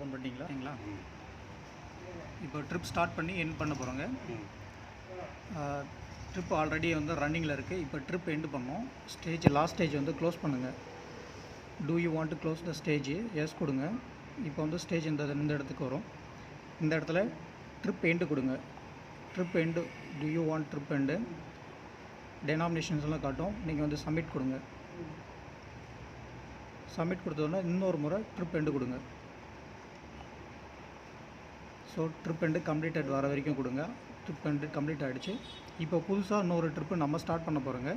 Open பண்ணிட்டீங்களா? சரிங்களா இப்போ ட்ரிப் ஸ்டார்ட் பண்ணி எண்ட் பண்ண போகிறோங்க ட்ரிப் ஆல்ரெடி வந்து ரன்னிங்கில் இருக்குது இப்போ ட்ரிப் எண்டு பண்ணோம். ஸ்டேஜ் லாஸ்ட் ஸ்டேஜ் வந்து க்ளோஸ் பண்ணுங்கள் do you want to close the stage yes கொடுங்க. இப்போ வந்து ஸ்டேஜ் இந்த இந்த இடத்துக்கு வரும். இந்த இடத்துல ட்ரிப் எண்டு கொடுங்க. Trip end do you want trip end denominations எல்லாம் காட்டும். நீங்கள் வந்து சப்மிட் கொடுங்க. சப்மிட் கொடுத்தோன்னா இன்னொரு முறை ட்ரிப் எண்டு கொடுங்க. ஸோ ட்ரிப் எண்டு கம்ப்ளீட்டட் வர வரைக்கும் கொடுங்க. ட்ரிப் எண்டு கம்ப்ளீட் ஆகிடுச்சு இப்போ புதுசாக இன்னொரு ட்ரிப்பு நம்ம ஸ்டார்ட் பண்ண போகிறோங்க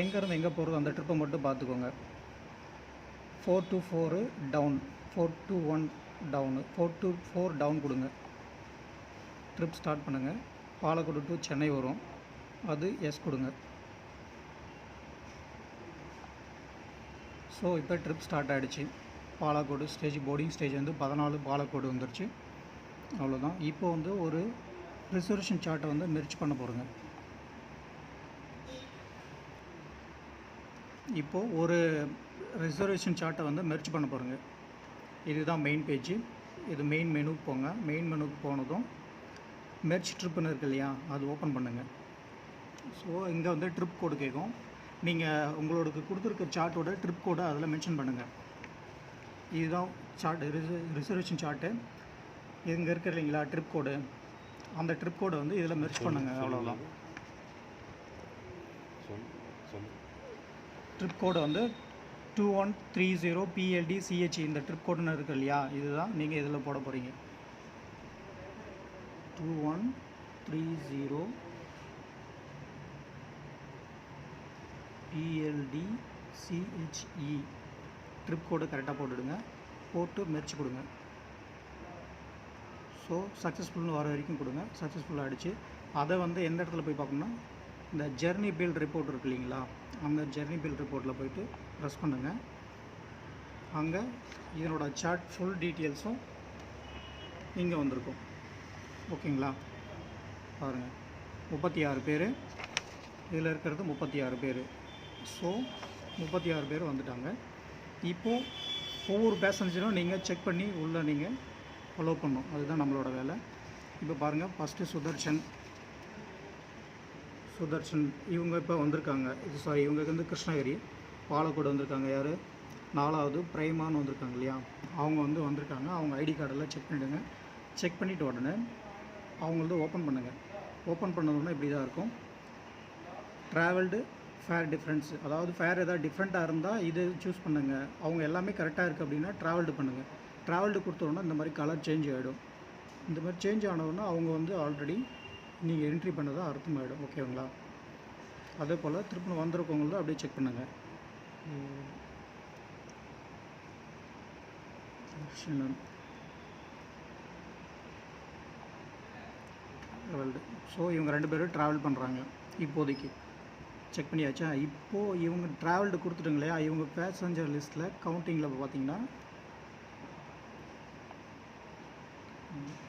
எங்கேருந்து எங்கே போகிறது அந்த ட்ரிப்பை மட்டும் பார்த்துக்கோங்க. Four to four down four to one down four to four down கொடுங்க. ட்ரிப் ஸ்டார்ட் பண்ணுங்கள் பாலக்கோடு டு சென்னை வரும். அது எஸ் கொடுங்க. ஸோ இப்போ ட்ரிப் ஸ்டார்ட் ஆகிடுச்சு பாலக்கோடு ஸ்டேஜ் போர்டிங் ஸ்டேஜ் வந்து பதினாலு பாலக்கோடு வந்துருச்சு. அவ்வளோதான் இப்போ வந்து ஒரு ரிசர்வேஷன் சார்ட்டை வந்து மெர்ச் பண்ண போகிறோங்க இப்போது ஒரு ரிசர்வேஷன் சார்ட்டை வந்து மெர்ச் பண்ண போகிறோங்க இதுதான் மெயின் பேஜ் இது மெயின் மெனுக்கு போங்க. மெயின் மெனுக்கு போனதும் மெர்ச் ட்ரிப்புன்னு இருக்கு இல்லையா அது ஓப்பன் பண்ணுங்கள் ஸோ இங்கே வந்து ட்ரிப் கோடு கேட்கும் நீங்கள் உங்களுக்கு கொடுத்துருக்க சார்ட்டோட ட்ரிப் கோடை அதில் மென்ஷன் பண்ணுங்கள் இதுதான் சார்ட் ரிசர்வேஷன் சார்ட்டு இங்கே இருக்கு இல்லைங்களா ட்ரிப் கோடு அந்த ட்ரிப் கோடை வந்து இதில் மெர்ச் பண்ணுங்கள் அவ்வளோதான் ட்ரிப் கோடு வந்து two one three zero PLD CH இந்த ட்ரிப் கோடுன்னு இருக்கு இல்லையா இதுதான் நீங்கள் இதில் போட போகிறீங்க two one three zero PLD CHE trip code கரெக்டாக போட்டுடுங்க போட்டு மெர்ச் கொடுங்க. ஸோ சக்ஸஸ்ஃபுல்னு வர வரைக்கும் கொடுங்க. சக்ஸஸ்ஃபுல் ஆகிடுச்சு அதை வந்து எந்த இடத்துல போய் பார்க்கணும்னா இந்த ஜெர்னி பில் ரிப்போர்ட் இருக்கு இல்லைங்களா? அந்த ஜெர்னி பில் ரிப்போர்ட்டில் போயிட்டு ப்ரெஸ் பண்ணுங்கள் அங்கே இதனோட சார்ட் ஃபுல் டீட்டெயில்ஸும் இங்கே வந்திருக்கும். ஓகேங்களா? பாருங்கள் முப்பத்தி ஆறு பேர். இதில் இருக்கிறது முப்பத்தி ஆறு பேர். ஸோ முப்பத்தி ஆறு பேர் வந்துட்டாங்க. இப்போது ஒவ்வொரு பேசஞ்சரும் நீங்கள் செக் பண்ணி உள்ளே நீங்கள் ஃபாலோ பண்ணும். அதுதான் நம்மளோட வேலை. இப்போ பாருங்கள் ஃபஸ்ட்டு சுதர்ஷன். சுதர்ஷன் இவங்க இப்போ வந்திருக்காங்க. இது சாரி இவங்க வந்து கிருஷ்ணகிரி. பாலக்கோடு வந்திருக்காங்க யார்? நாலாவது பிரைமான்னு வந்திருக்காங்க இல்லையா? அவங்க வந்து வந்திருக்காங்க. அவங்க ஐடி கார்டெல்லாம் செக் பண்ணிவிடுங்க செக் பண்ணிவிட்டு உடனே அவங்களது ஓப்பன் பண்ணுங்கள் ஓப்பன் பண்ணதுன்னா இப்படி தான் இருக்கும். ட்ராவல்டு ஃபேர் டிஃப்ரென்ஸ் அதாவது ஃபேர் எதாவது டிஃப்ரெண்ட்டாக இருந்தால் இது சூஸ் பண்ணுங்கள் அவங்க எல்லாமே கரெக்டாக இருக்குது அப்படின்னா ட்ராவல்டு பண்ணுங்கள் ட்ராவல்டு கொடுத்தோன்னா இந்த மாதிரி கலர் சேஞ்ச் ஆகிடும் இந்த மாதிரி சேஞ்ச் ஆனவுடனே அவங்க வந்து ஆல்ரெடி நீங்கள் என்ட்ரி பண்ணதாக அர்த்தமாகிடும் ஓகேங்களா அதே போல் திருப்பி வந்திருக்கவங்களும் அப்படியே செக் பண்ணுங்கள் ட்ராவல்டு. ஸோ இவங்க ரெண்டு பேரும் ட்ராவல் பண்ணுறாங்க இப்போதைக்கு. செக் பண்ணியாச்சா? இப்போது இவங்க ட்ராவல்டு கொடுத்துட்டுங்களே இல்லையா இவங்க பேசஞ்சர் லிஸ்ட்டில் கவுண்டிங்கில் பார்த்தீங்கன்னா Mm-hmm.